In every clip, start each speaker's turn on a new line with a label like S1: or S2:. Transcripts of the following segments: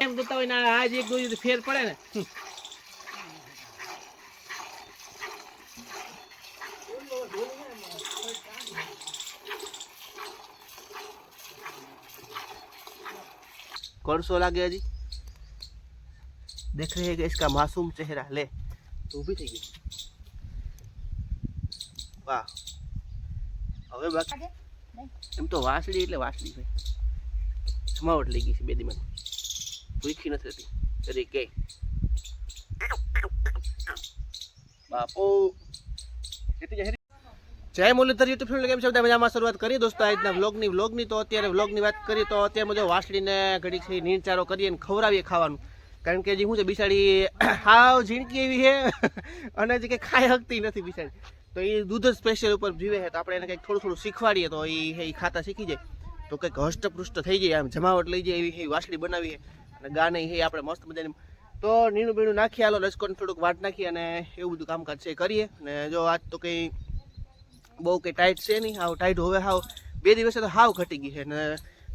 S1: એમ જોતા હોય ને આજ એક દોરી ફેર પડે ને કરસો લાગે હજી દેખ રહે हैं कि इसका मासूम चेहरा ले તો ઊભી થઈ ગઈ વાહ હવે બાકી એમ તો વાસળી એટલે વાસળી ભાઈ જમાવટ લઈ ગઈ છે બે દીમાં ભૂખી નથી રહેતી તરી કે બાપો. જય મુરલીધર યુટ્યુબ ફેમિલી, કેમ છે? બધા મજામાં? શરૂઆત કરી દોસ્તો, આજના વ્લોગની વ્લોગની તો અત્યારે વ્લોગની વાત કરીએ તો અત્યારે જો વાસળીને ઘડી છે નીણ કરીએ અને ખવડાવીએ ખાવાનું. કારણ કે જે શું છે બિસાડી હાવ ઝીણકી એવી છે અને જે કંઈ ખાઈ શકતી નથી બિસાડી તો એ દૂધ સ્પેશિયલ ઉપર જીવે છે. તો આપણે એને કંઈક થોડું થોડું શીખવાડીએ તો એ ખાતા શીખી જાય. તો કંઈક હષ્ટપૃષ્ટ થઈ જાય, આમ જમાવટ લઈ જાય એવી વાસળી બનાવી અને ગાને એ આપણે મસ્ત મજાની તો નીણું બીણું નાખી આલો લચકોને થોડુંક વાટ નાખી અને એવું બધું કામકાજ છે કરીએ. ને જો આજ તો કંઈ બહુ કંઈ ટાઈટ છે નહીં, હાવ ટાઈટ હવે હાવ. બે દિવસે તો હાવ ઘટી ગઈ છે ને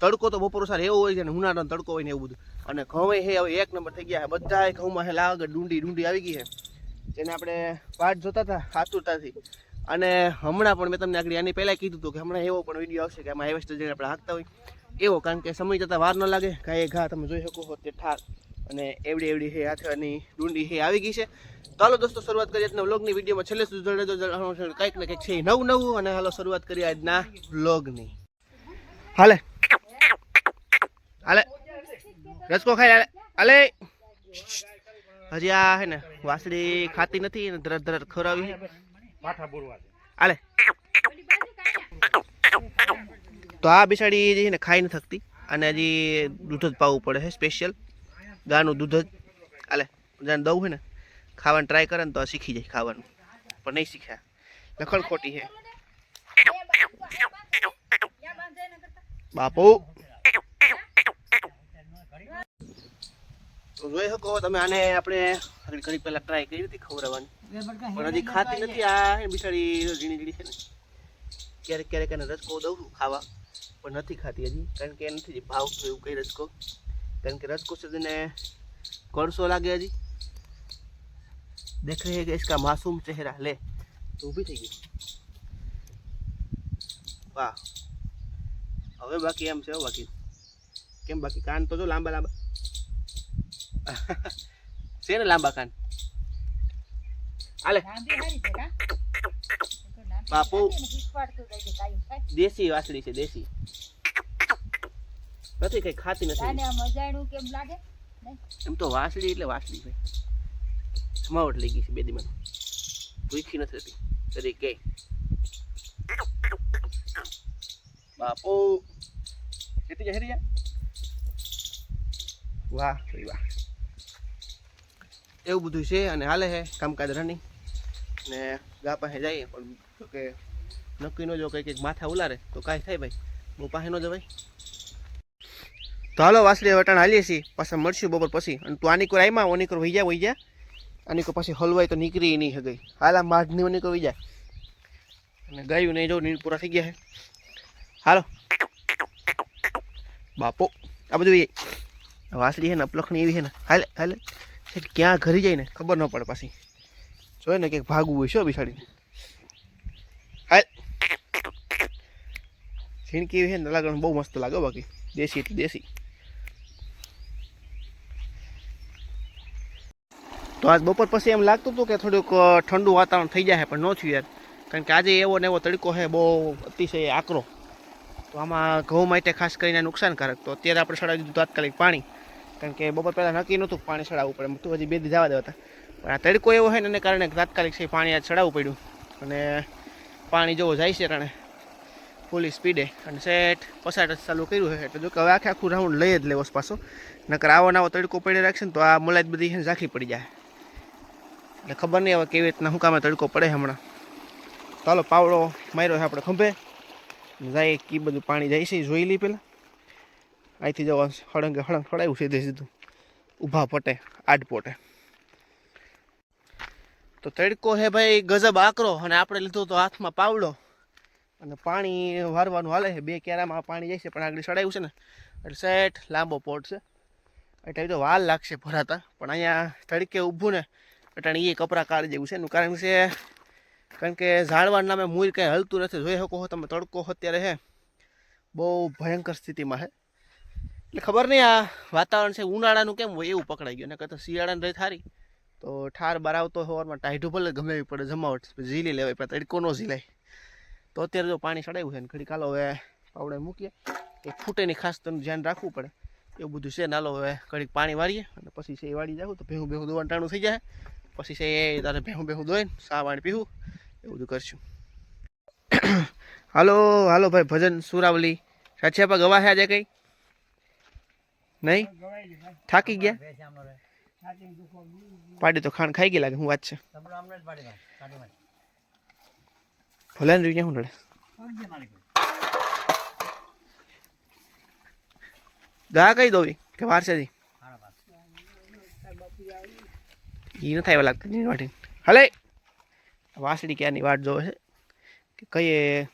S1: તડકો તો બપોર સાર એવો હોય છે ને ઉનાળાનો તડકો હોય ને એવું બધું. અને ઘઉં હે હવે એક નંબર થઈ ગયા બધા ઘઉંમાં હે લાગ ડુંડી ડુંડી આવી ગઈ છે. જેને આપણે વાટ જોતા હતા આતુરતાથી અને હમણાં પણ મેં તમને આગળ આની પહેલાં કીધું હતું કે હમણાં એવો પણ વીડિયો આવશે કે આમાં હાઇવેસ્ટર જઈને આપણે હાંકતા હોય. એવો કારણ કે સમય જતાં વાર ન લાગે કાંઈ ઘા તમે જોઈ શકો છો તે ઠાર. અને એવડી એવડી હે હાથની ડુંડી હે આવી ગઈ છે. ચાલો દોસ્તો શરૂઆત કરીએ આજના વ્લોગની વિડીયોમાં. છેલ્લે સુધી જોડે કંઈક ને કંઈક છે નવું નવું. અને હાલો શરૂઆત કરીએ આજના વ્લોગની. હાલે. હાલે. રસકો ખાઈ હાલે. હજી આ હે ને વાસળી ખાતી નથી ધરત ધરત છે હાલે. તો આ બિસાડી જે છે ને ખાઈ નથી થકતી અને હજી દૂધ જ પાવું પડે છે સ્પેશિયલ ગાનું દૂધ જ. આલે જાણે દઉં હોય ને, ખાવાનું ટ્રાય કરે ને તો શીખી જાય ખાવાનું. પણ નહીં શીખ્યા. લખણ ખોટી છે. બાપુ. જોઈ શકો તમે આને આપણે ઘડી ઘડી પહેલાં ટ્રાય કરી હતી ખવડાવવાની. પણ હજી ખાતી નથી આ બિસાડી ને ઝીણી ઝીણી છે ને. ક્યારેક ક્યારેક એને રસકો દઉં છું ખાવા. પણ નથી ખાતી હજી કારણ કે એ નથી હજી ભાવ એવું કઈ રસકો કારણ કે રસકો છે તેને કરસો લાગે હજી દેખ રહે हैं कि इसका मासूम चेहरा ले તો ઊભી થઈ ગઈ વાહ હવે બાકી એમ છે હો બાકી કેમ બાકી કાન તો જો લાંબા લાંબા છે ને લાંબા કાન હાલે બાપુ. દેશી વાસળી છે દેશી. નથી કઈ ખાતી નથી. એમ તો વાસળી એટલે વાસળી છે. જમાવટ લઈ ગઈ છે બે દીમાં ભૂખી નથી થતી. તરી કે. બાપુ. ખેતી જાય હેરી વાહ વાહ. એવું બધું છે અને હાલે છે કામકાજ રનિંગ. ને ગા પાસે જઈએ. પણ કે નક્કી ન જો કંઈક કંઈક માથા ઉલારે, તો કાંઈ થાય ભાઈ. બહુ પાસે ન જવાય તો હાલો, વાસળી વટાણ હાલીએ છીએ. પાછા મળશું બપોર પછી. અને તું આની કોઈ આવીમાં ઓની કોર વહી જા વહી જા. આની કોઈ પછી હલવાય તો નીકળી નહીં હગઈ હાલા માઢની ઓની કો વહી જાય અને ગાયું નહીં જો નીર પૂરા થઈ ગયા છે હાલો. બાપો, આ બધું વાસળી છે ને, અપલખણી એવી છે ને. હાલે હાલે. ક્યાં ઘરી જાય ને, ખબર ન પડે પાછી. જોઈ ને કંઈક ભાગવું હોય શું બિસાડીને હાલ. ઝીણકી છે ને લાગણ બહુ મસ્ત લાગે બાકી. દેશી એટલે દેશી. તો આજ બપોર પછી એમ લાગતું હતું કે થોડુંક ઠંડુ વાતાવરણ થઈ જાય પણ ન થયું યાર. કારણ કે આજે એવો ને એવો તડકો છે, બહુ અતિશય આકરો. તો આમાં ઘઉં માટે ખાસ કરીને નુકસાનકારક. તો અત્યારે આપણે સડાવી દીધું તાત્કાલિક પાણી. કારણ કે બપોર પહેલાં નક્કી નહોતું પાણી સડાવવું પડે. તો હજી બે દી જવા દેવા હતા. પણ આ તડકો એવો હોય ને એને કારણે તાત્કાલિક છે પાણી આ ચડાવવું પડ્યું. અને પાણી જોવો જાય છે રાણે ફૂલી સ્પીડે અને સેટ પસાટ ચાલુ કર્યું છે. એટલે જો કે હવે આખે આખું રાઉન્ડ લઈ જ લેવો પાછો. નકર આવો નવો તડકો પડી રાખશે ને તો આ મલાઈ બધી ઝાંખી પડી જાય. એટલે ખબર નહીં હવે કેવી રીતના શું કામે તડકો પડે હમણાં. ચાલો પાવડો માર્યો છે આપણે ખંભે. જાય કી બધું પાણી જાય છે જોઈ લઈ પહેલાં. અહીંથી જવા હળંગે હળંગ ફળાયું સીધે સીધું. ઊભા પટે, આડ પોટે. તો તડકો હે ભાઈ, ગજબ આકરો. અને આપણે લીધો તો હાથમાં પાવડો. અને પાણી વારવાનું હાલે છે. બે કેરામાં પાણી જાય છે, પણ આગળ ચડાવ્યું છે ને. એટલે સેટ લાંબો પોટ છે. એટલે તો વાલ લાગશે ભરાતા. પણ અહીંયા તડકે ઊભું ને, એટલે એ કપરા કાર જેવું છે. એનું કારણ છે, કારણ કે ઝાડવા નામે મૂળ કંઈ હલતું નથી. જોઈ શકો તમે, તડકો અત્યારે છે બહુ ભયંકર સ્થિતિમાં છે એટલે ખબર નહીં આ વાતાવરણ છે, ઉનાળાનું કેમ હોય એવું પકડાઈ ગયું. ને કરતાં શિયાળાની રહી થારી. તો ઠાર બાર આવતો સવારમાં ટાઢું ભલે ગમે એવી પડે જમાવટ ઝીલી લેવાય પણ તડકો ન ઝીલાય. તો અત્યારે જો પાણી ચડાવ્યું છે ને ઘડી કાલો હવે પાવડે મૂકીએ. એ ફૂટે નહીં ખાસ તેનું ધ્યાન રાખવું પડે. એવું બધું છે નાલો હવે ઘડીક પાણી વાળીએ અને પછી છે એ વાળી જાવ તો ભેહું ભેહું દોવાનું ટાણું થઈ જાય. પછી છે એ તારે ભેહું ભેહું દોઈને સા પાણી પીવું એવું બધું કરશું. હાલો હાલો ભાઈ ભજન સુરાવલી. સાચી ગવા છે આજે કઈ? નહીં? થાકી ગયા? પાડી તો ખાણ ખાઈ ગઈ લાગે હું વાત છે. ભલે ને રીને હું ગા કઈ દોવી કે વાર છે ઈ ન થાય લાગતા ની વાટી હલે! વાસડી ક્યાંની વાટ જોવે છે? કે કઈ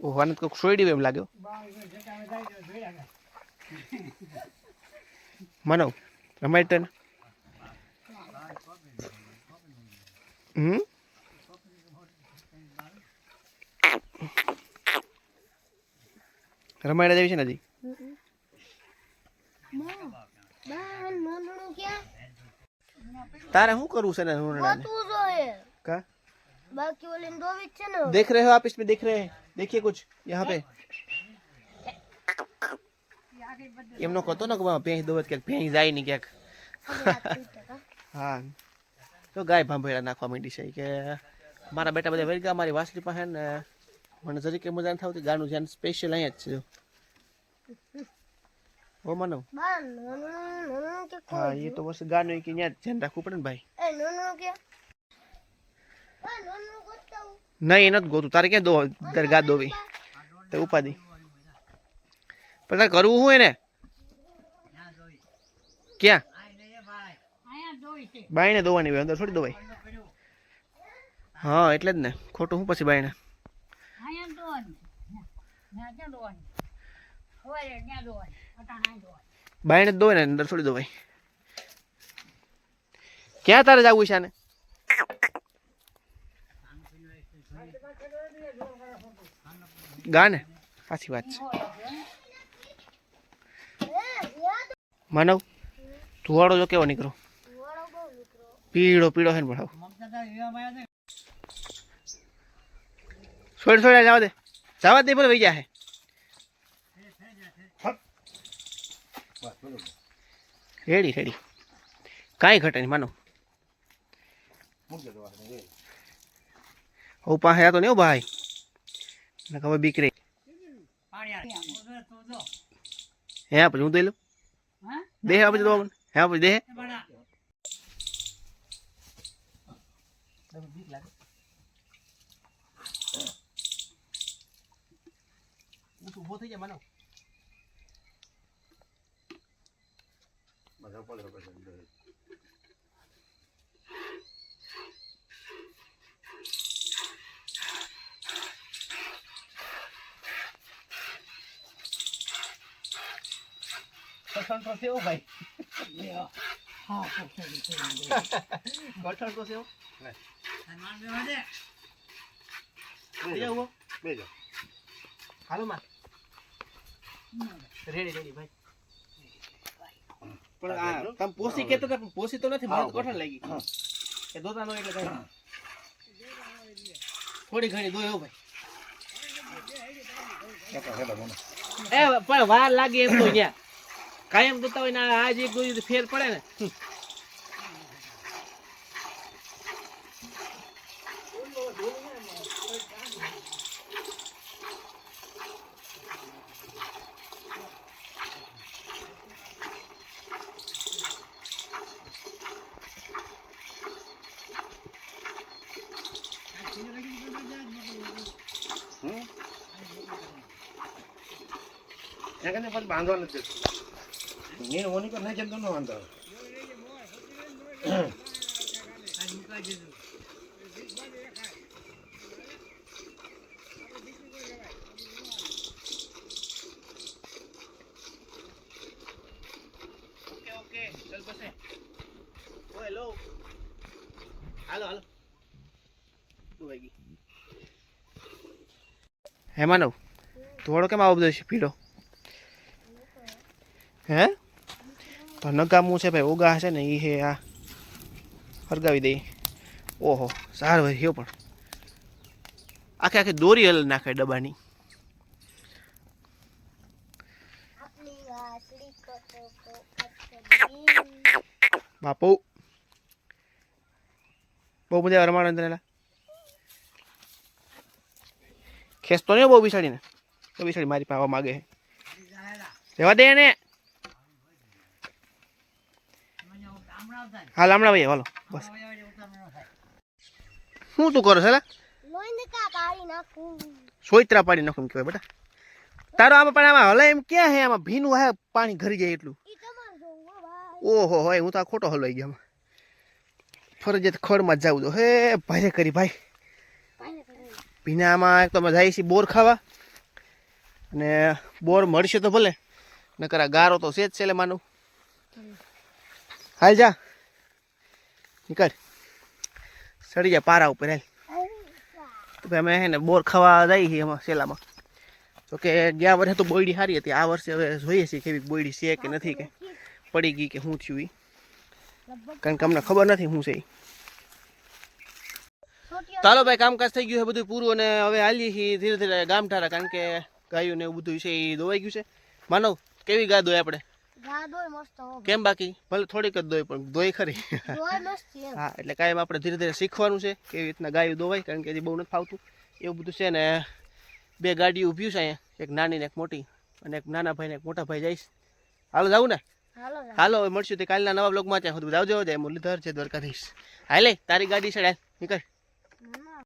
S1: ઓહ આને કોઈક સોયડી એમ લાગ્યો માનવ. રમાય તને હમ રમાયડા જેવી છે ને હજી
S2: બા નોનનું ક્યાં
S1: તારે શું કરવું છે ને નુરણાને
S2: તું જોઈએ
S1: કા
S2: બાકી ઓલી દોવી જ છે ને
S1: देख रहे हो आप इसमें देख रहे हैं देखिए कुछ यहाँ पे એમનો કહેતો ને કે ભેંસ દોવત ક્યાંક ભેંસ જાય નહીં ક્યાંક. હા. તો ગાય ભાંભેડા નાખવા માંડી છે કે મારા બેટા બધા વેરગા મારી વાસલી પાસે ને મને જરી કે મજા થાવતી ગાનું ધ્યાન સ્પેશિયલ અહીંયા જ છે. જો ઓ માનવ. હા એ તો બસ ગાનું કે ત્યાં ધ્યાન રાખવું પડે ને ભાઈ. નહીં એ નથી ગોતું. તારે ક્યાં દો તારે ગા દોવી? તે ઉપાધિ. પણ તારે કરવું હોય ને? ક્યાં? બાઈને દોવાની હોય, અંદર થોડી દોવાય. હા, એટલે જ ને. ખોટું હું પછી બાઈને બાઈને જ ને, અંદર થોડી દોવાય. ક્યાં તારે જવું છે આને? ગા ને સાચી વાત છે. માનવ? ધુવાડો જો કેવો નીકળો પીળો પીળો છે ને ભણાવ છોડ છોડ જવા દે. જવા દે ભલે ગયા જાય. Ready ready. કાંઈ ઘટે નહીં માનો હું પાસે તો નહીં હો ભાઈ. ને ખબર બીક રહી. હે પછી હું દઈ લઉં? દેહ આ પછી દો હે પછી દેહ ઊભો થઈ જાય માનો. કઠણ તો ભાઈ કઠણ તો સેવો લઈ આવો હાલો માં રેડી રેડી ભાઈ પણ આ તમે પોસી કહેતા હતા પણ પોસી તો નથી મને તો લાગી એ દોતાનો એટલે કઈ થોડી ઘણી દો ભાઈ એ પણ વાર લાગે એમ તો ત્યાં કાયમ જતા હોય ને આજે એક ફેર પડે ને.
S3: બાંધવાનું જ నేను ఓనికి చెందున్నాం అంత
S1: હેલો હાલો. હાલો હે માનવ ધોળો કેમ આવો બધો છે? પીળો? હે? તો નકામું છે ભાઈ ઉગા છે ને એ હે આ. ફરગાવી દઈ ઓહો, સારું હેવ પણ. આખે આખી દોરી હલ નાખે ડબ્બાની. બાપુ. બહુ મજા રમાડો અંદર ખેંચતો નહીં બહુ બિસાડીને. તો બિસાડી મારી પાવા માગે રહેવા દે ને હાલ, હમણાં ભાઈ હાલો, બસ. શું તું કરો છે સોયત્રા પાડી નાખું કહેવાય, બેટા. તારો આમાં પણ આમાં હલાય એમ ક્યાં હે? આમાં ભીનું હે, પાણી ઘરી જાય એટલું.
S2: ભાઈ
S1: ઓહો હોય હું તો ખોટો હલવાઈ ગયો ફરજિયાત ખડમાં જવું તો. હે, ભારે કરી, ભાઈ. ભીનામાં એક તો અમે જાય છે બોર ખાવા. અને બોર મળશે તો ભલે. નકર ગારો તો છે જ છે એટલે માનું. હાલ જા. નીકળ. સડી જાય પારા ઉપર, હાલ. તો અમે હે ને બોર ખાવા જઈએ છીએ એમાં સેલામાં તો કે ગયા વર્ષે તો બોયડી સારી હતી, આ વર્ષે હવે જોઈએ છીએ કેવી બોયડી છે કે નથી કે. પડી ગઈ કે શું થયું એ કારણ કે અમને ખબર નથી શું છે
S2: એ
S1: ચાલો ભાઈ, કામકાજ થઈ ગયું છે બધું પૂરું અને હવે હાલીએ છીએ ધીરે ધીરે ગામ ઠારા કારણ કે ગાયું ને એવું બધું છે એ દોવાઈ ગયું છે. માનવ, કેવી ગાય દોય આપણે?
S2: હો
S1: કેમ બાકી? ભલે થોડીક જ દોય પણ દોય ખરી. હા એટલે કાયમ આપણે ધીરે ધીરે શીખવાનું છે કેવી રીતના ગાયું દોવાય કારણ કે હજી બહુ નથી ફાવતું. એવું બધું છે ને બે ગાડીઓ ઊભી છે અહીંયા એક નાની ને એક મોટી અને એક નાના ભાઈ ને એક મોટા ભાઈ જઈશ હાલો જાવું ને?
S2: હાલો
S1: હવે મળશું તે કાલના નવા બ્લોગમાં ત્યાં સુધી. આવજો જય મુરલીધર છે દ્વારકાધીશ. હાલે તારી ગાડી છે નીકળ.